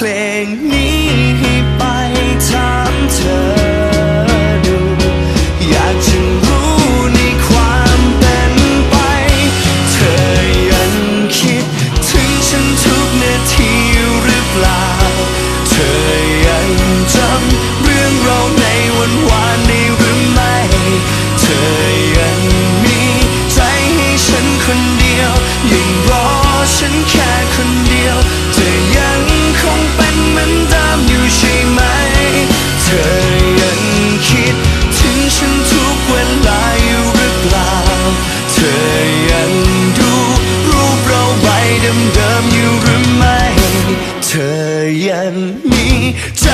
เพลงนี้ไปถามเธอ เธอยังมีใจ